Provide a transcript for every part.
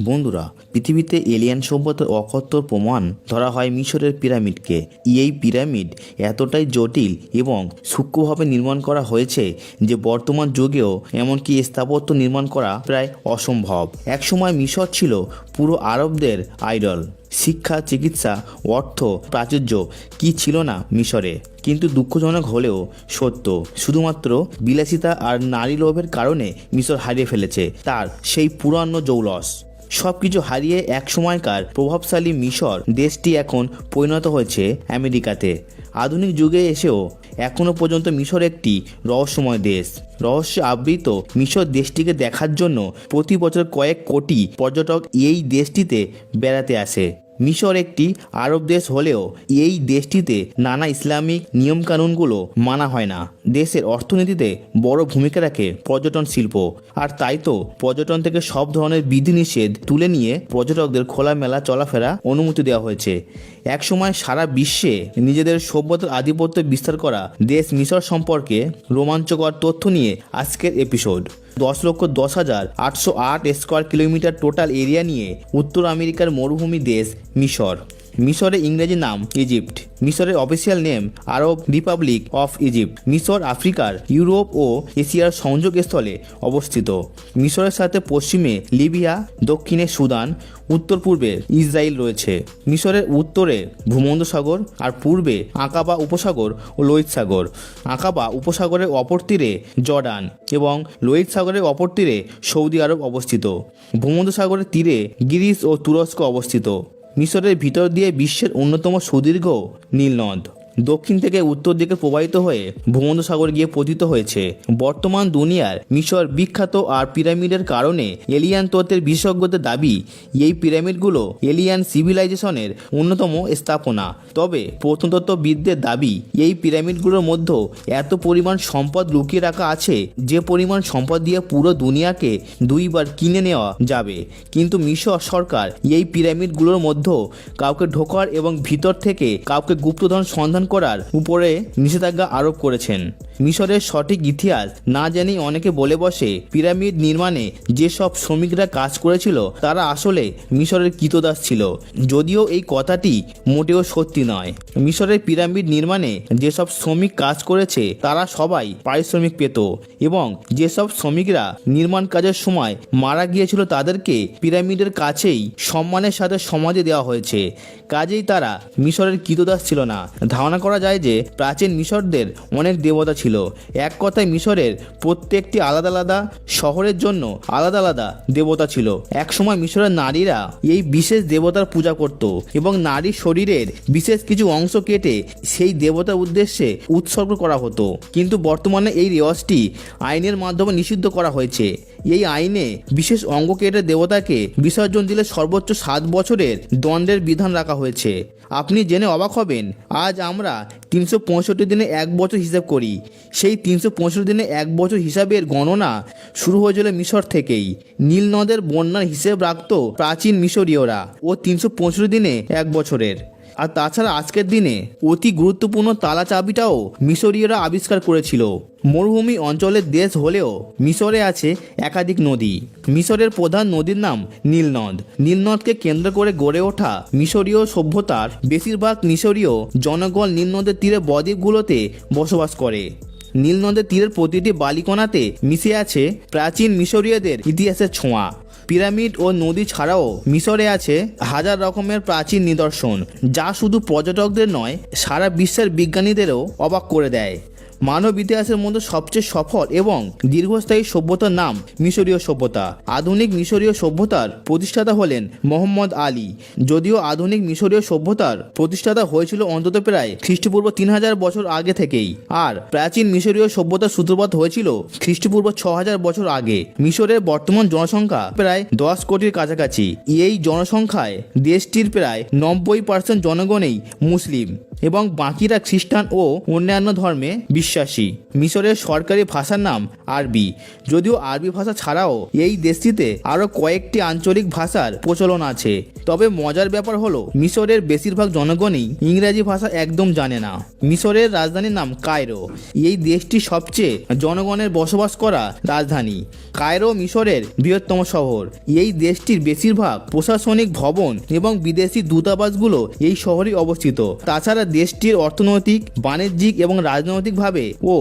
বন্ধুরা, পৃথিবীতে এলিয়ান সভ্যতার অকত্তর প্রমাণ ধরা হয় মিশরের পিরামিডকে। এই পিরামিড এতটাই জটিল এবং সূক্ষ্মভাবে নির্মাণ করা হয়েছে যে বর্তমান যুগেও এমনকি স্থাপত্য নির্মাণ করা প্রায় অসম্ভব। একসময় মিশর ছিল পুরো আরবদের আইডল। শিক্ষা, চিকিৎসা, অর্থ, প্রাচুর্য কি ছিল না মিশরে? কিন্তু দুঃখজনক হলেও সত্য। শুধুমাত্র বিলাসিতা আর নারী লোভের কারণে মিশর হারিয়ে ফেলেছে, তার সেই পুরানো জৌলস। সব কিছু হারিয়ে এক সময়কার প্রভাবশালী মিশর দেশটি এখন পরিণত হয়েছে আমেরিকাতে। আধুনিক যুগে এসেও এখনও পর্যন্ত মিশর একটি রহস্যময় দেশ। রহস্য আবৃত মিশর দেশটিকে দেখার জন্য প্রতি বছর কয়েক কোটি পর্যটক এই দেশটিতে বেড়াতে আসে। মিশর একটি আরব দেশ হলেও এই দেশটিতে নানা ইসলামিক নিয়মকানুনগুলো মানা হয় না। দেশের অর্থনীতিতে বড় ভূমিকা রাখে পর্যটন শিল্প। আর তাই তো পর্যটন থেকে সব ধরনের বিধিনিষেধ তুলে নিয়ে পর্যটকদের খোলামেলা চলাফেরা অনুমতি দেওয়া হয়েছে। একসময় সারা বিশ্বে নিজেদের সভ্যতার আধিপত্য বিস্তার করা দেশ মিশর সম্পর্কে রোমাঞ্চকর তথ্য নিয়ে আজকের এপিসোড। দশ লক্ষ দশ হাজার আটশো আট স্কোয়ার কিলোমিটার টোটাল এরিয়া নিয়ে উত্তর আমেরিকার মরুভূমি দেশ মিশর। মিশরের ইংরেজি নাম ইজিপ্ট। মিশরের official name Arab republic of Egypt. মিশর আফ্রিকার ইউরোপ ও এশিয়ার সংযোগস্থলে অবস্থিত। মিশরের সাথে পশ্চিমে লিবিয়া, দক্ষিণে সুদান উত্তর পূর্বে ইসরায়েল রয়েছে। মিশরের উত্তরে ভূমধ্যসাগর আর পূর্বে আকাবা উপসাগর ও লোহিত সাগর। আকাবা উপসাগরের অপর তীরে জর্ডান এবং লোহিত সাগরের অপর তীরে সৌদি আরব অবস্থিত। ভূমধ্যসাগরের তীরে গ্রিস ও তুরস্ক অবস্থিত। মিশরের ভিতর দিয়ে বিশ্বের অন্যতম সুদীর্ঘ নীলনদ। দক্ষিণ থেকে উত্তর দিকে প্রবাহিত হয়ে ভূমধ্যসাগর গিয়ে পতিত হয়েছে। বর্তমান দুনিয়ার মিশর বিখ্যাত আর পিরামিডের কারণে এলিয়ান তত্ত্বের বিশেষজ্ঞদের দাবি, এই পিরামিডগুলো এলিয়ান সিভিলাইজেশনের অন্যতম স্থাপনা। তবে প্রত্নতত্ত্ববিদদের দাবি, এই পিরামিডগুলোর মধ্যে এত পরিমাণ সম্পদ লুকিয়ে রাখা আছে, যে পরিমাণ সম্পদ দিয়ে পুরো দুনিয়াকে দুইবার কিনে নেওয়া যাবে। কিন্তু মিশর সরকার এই পিরামিডগুলোর মধ্যে কাউকে ঢোকার এবং ভিতর থেকে কাউকে গুপ্তধন সন্ধান করার উপরে নিষেধাজ্ঞা আরোপ করেছেন। মিশরের সঠিক ইতিহাস না জানি অনেকে বলে বসে পিরামিড নির্মাণে যেসব শ্রমিকরা কাজ করেছিল, তারা আসলে মিশরের কৃতদাস ছিল। যদিও এই কথাটি মোটেও সত্যি নয়। মিশরের পিরামিড নির্মাণে যেসব শ্রমিক কাজ করেছে, তারা সবাই পারিশ্রমিক পেত এবং যেসব শ্রমিকরা নির্মাণ কাজের সময় মারা গিয়েছিল, তাদেরকে পিরামিডের কাছেই সম্মানের সাথে সমাজে দেওয়া হয়েছে। কাজেই তারা মিশরের কৃতদাস ছিল না। ধারণা করা যায় যে প্রাচীন মিশরদের অনেক দেবতা ছিল। এক কথায় মিশরের প্রত্যেকটি আলাদা আলাদা শহরের জন্য আলাদা আলাদা দেবতা ছিল। একসময় মিশরের নারীরা এই বিশেষ দেবতার পূজা করত এবং নারীর শরীরের বিশেষ কিছু অংশ কেটে সেই দেবতার উদ্দেশ্যে উৎসর্গ করা হতো। কিন্তু বর্তমানে এই রেওয়াজটি আইনের মাধ্যমে নিষিদ্ধ করা হয়েছে। এই আইনে বিশেষ অঙ্গ কেটে দেবতাকে বিসর্জন দিলে সর্বোচ্চ সাত বছরের দণ্ডের বিধান রাখা হয়েছে। আপনি জেনে অবাক হবেন, আজ আমরা তিনশো পঁয়ষট্টি দিনে এক বছর হিসাব করি। সেই তিনশো পঁয়ষট্টি দিনে এক বছর হিসাবের গণনা শুরু হয়েছিল মিশর থেকেই। নীল নদের বন্যার হিসেব রাখত প্রাচীন মিশরীয়রা ও তিনশো পঁয়ষট্টি দিনে এক বছরের। আর তাছাড়া আজকের দিনে অতি গুরুত্বপূর্ণ তালা চাবিটাও মিশরীয়রা আবিষ্কার করেছিল। মরুভূমি অঞ্চলের দেশ হলেও মিশরে আছে একাধিক নদী। মিশরের প্রধান নদীর নাম নীলনদ। নীলনদকে কেন্দ্র করে গড়ে ওঠা মিশরীয় সভ্যতার বেশিরভাগ মিশরীয় জনগণ নীলনদের তীরে বদ্বীপগুলোতে বসবাস করে। নীলনদের তীরের প্রতিটি বালিকণাতে মিশে আছে প্রাচীন মিশরীয়দের ইতিহাসের ছোঁয়া। পিরামিড ও নদী ছাড়াও মিশরে আছে হাজার রকমের প্রাচীন নিদর্শন, যা শুধু পর্যটকদের নয়, সারা বিশ্বের বিজ্ঞানীদেরও অবাক করে দেয়। মানব ইতিহাসের মধ্যে সবচেয়ে সফল এবং দীর্ঘস্থায়ী সভ্যতার নাম মিশরীয় সভ্যতা। আধুনিক মিশরীয় সভ্যতার প্রতিষ্ঠাতা হলেন মোহাম্মদ আলী। যদিও আধুনিক মিশরীয় সভ্যতার প্রতিষ্ঠাতা হয়েছিল অন্তত প্রায় খ্রিস্টপূর্ব তিন হাজার বছর আগে থেকেই। আর প্রাচীন মিশরীয় সভ্যতার সূত্রপাত হয়েছিল খ্রিস্টপূর্ব ছ হাজার বছর আগে। মিশরের বর্তমান জনসংখ্যা প্রায় দশ কোটির কাছাকাছি। এই জনসংখ্যায় দেশটির প্রায় নব্বই পার্সেন্ট জনগণই মুসলিম এবং বাকিরা খ্রিস্টান ও অন্যান্য ধর্মে বিশ্বাস বিশ্বাসী। মিশরের সরকারি ভাষার নাম আরবি। যদিও আরবি ভাষা ছাড়াও এই দেশটিতে আরও কয়েকটি আঞ্চলিক ভাষার প্রচলন আছে। তবে মজার ব্যাপার হলো, মিশরের বেশিরভাগ জনগণই ইংরাজি ভাষা একদম জানে না। মিশরের রাজধানীর নাম কায়রো। এই দেশটি সবচেয়ে জনগণের বসবাস করা রাজধানী। কায়রো মিশরের বৃহত্তম শহর। এই দেশটির বেশিরভাগ প্রশাসনিক ভবন এবং বিদেশি দূতাবাসগুলো এই শহরে অবস্থিত। তাছাড়া দেশটির অর্থনৈতিক, বাণিজ্যিক এবং রাজনৈতিকভাবে ও,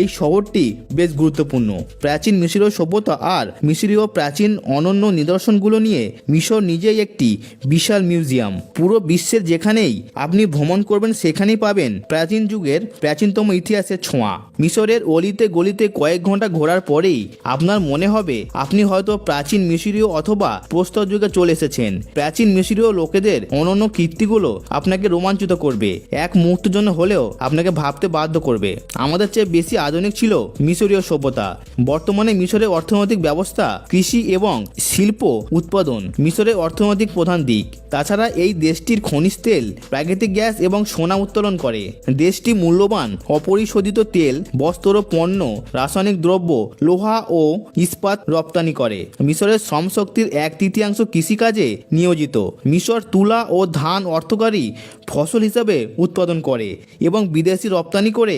এই শহরটি বেশ গুরুত্বপূর্ণ। প্রাচীন মিশরীয় সভ্যতা আর মিশরীয় প্রাচীন অনন্য নিদর্শনগুলো নিয়ে মিশর নিজেই একটি বিশাল মিউজিয়াম। পুরো বিশ্বের যেখানেই আপনি ভ্রমণ করবেন, সেখানেই পাবেন প্রাচীন যুগের প্রাচীনতম ইতিহাসের ছোঁয়া। মিশরের অলিতে গলিতে কয়েক ঘণ্টা ঘোরার পরেই আপনার মনে হবে, আপনি হয়তো প্রাচীন মিশরীয় অথবা প্রস্তর যুগে চলে এসেছেন। প্রাচীন মিশরীয় লোকেদের অনন্য কীর্তিগুলো আপনাকে রোমাঞ্চিত করবে। এক মুহূর্তের জন্য হলেও আপনাকে ভাবতে বাধ্য করবে। আমাদের চেয়ে বেশি আধুনিক ছিল মিশরীয় সভ্যতা। বর্তমানে মিশরের অর্থনৈতিক ব্যবস্থা, কৃষি এবং শিল্প উৎপাদন মিশরের অর্থনৈতিক প্রধান দিক। তাছাড়া এই দেশটির খনিজ তেল, প্রাকৃতিক গ্যাস এবং সোনা উত্তোলন করে। দেশটি মূল্যবান, অপরিশোধিত তেল, বস্ত্র, পণ্য, রাসায়নিক দ্রব্য, লোহা ও ইস্পাত রপ্তানি করে। মিশরের শ্রমশক্তির এক তৃতীয়াংশ কৃষিকাজে নিয়োজিত। মিশর তুলা ও ধান অর্থকারী ফসল হিসাবে উৎপাদন করে এবং বিদেশি রপ্তানি করে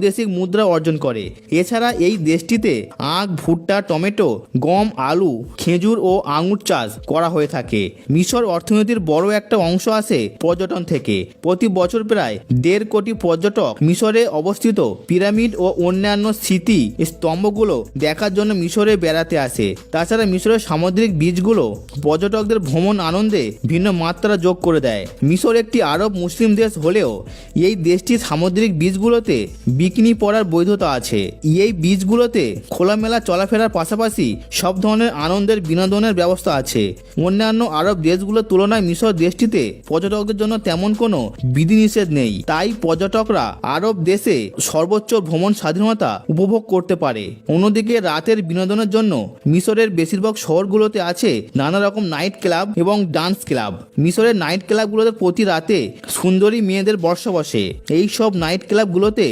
বৈদেশিক মুদ্রা অর্জন করে। এছাড়া এই দেশটিতে আখ, ভুট্টা, টমেটো, গম, আলু, খেজুর ও আঙুর চাষ করা হয়ে থাকে। মিশর অর্থনীতির বড় একটা অংশ আসে পর্যটন থেকে। প্রতি বছর প্রায় দেড় কোটি পর্যটক মিশরে অবস্থিত পিরামিড ও অন্যান্য স্মৃতি স্তম্ভগুলো দেখার জন্য মিশরে বেড়াতে আসে। তাছাড়া মিশরের সামুদ্রিক বীজগুলো পর্যটকদের ভ্রমণ আনন্দে ভিন্ন মাত্রা যোগ করে দেয়। মিশর একটি আরব মুসলিম দেশ হলেও এই দেশটির সামুদ্রিক বীজগুলোতে বিকিনি পরার বৈধতা আছে। এই বীজগুলোতে খোলামেলা চলাফেরার পাশাপাশি সব ধরনের আনন্দের বিনোদনের ব্যবস্থা আছে। অন্যান্য আরব দেশগুলোর তুলনায় মিশর দেশটিতে পর্যটকদের জন্য তেমন কোনো বিধিনিষেধ নেই। তাই পর্যটকরা আরব দেশে সর্বোচ্চ ভ্রমণ স্বাধীনতা উপভোগ করতে পারে। অন্যদিকে রাতের বিনোদনের জন্য মিশরের বেশিরভাগ শহরগুলোতে আছে নানা রকম নাইট ক্লাব এবং ডান্স ক্লাব। মিশরের নাইট ক্লাবগুলোতে প্রতি রাতে সুন্দরী মেয়েদের বর্ষ বসে এই সব নাইট ক্লাবগুলোতে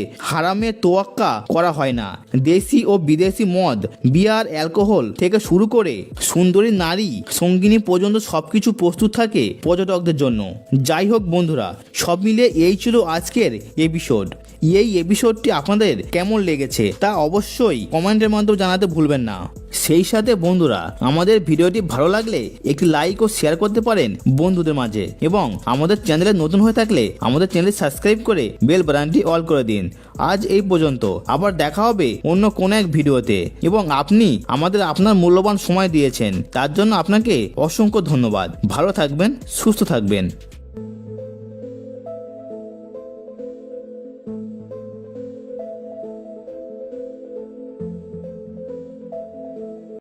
হারামে তোয়াক্কা করা হয় না। দেশি ও বিদেশি মদ, বিয়ার, অ্যালকোহল থেকে শুরু করে সুন্দরী নারী, সঙ্গিনী পর্যন্ত সবকিছু প্রস্তুত থাকে পর্যটকদের জন্য। যাই হোক বন্ধুরা, সব মিলে এই ছিল আজকের এপিসোড। এই এপিসোডটি আপনাদের কেমন লেগেছে তা অবশ্যই কমেন্টের মাধ্যমে জানাতে ভুলবেন না। সেই সাথে বন্ধুরা, আমাদের ভিডিওটি ভালো লাগলে একটি লাইক ও শেয়ার করতে পারেন বন্ধুদের মাঝে এবং আমাদের চ্যানেলে নতুন হয়ে থাকলে আমাদের চ্যানেল সাবস্ক্রাইব করে বেল বাটনটি অল করে দিন। আজ এই পর্যন্ত, আবার দেখা হবে অন্য কোনো এক ভিডিওতে। এবং আপনি আমাদের আপনার মূল্যবান সময় দিয়েছেন, তার জন্য আপনাকে অসংখ্য ধন্যবাদ। ভালো থাকবেন, সুস্থ থাকবেন।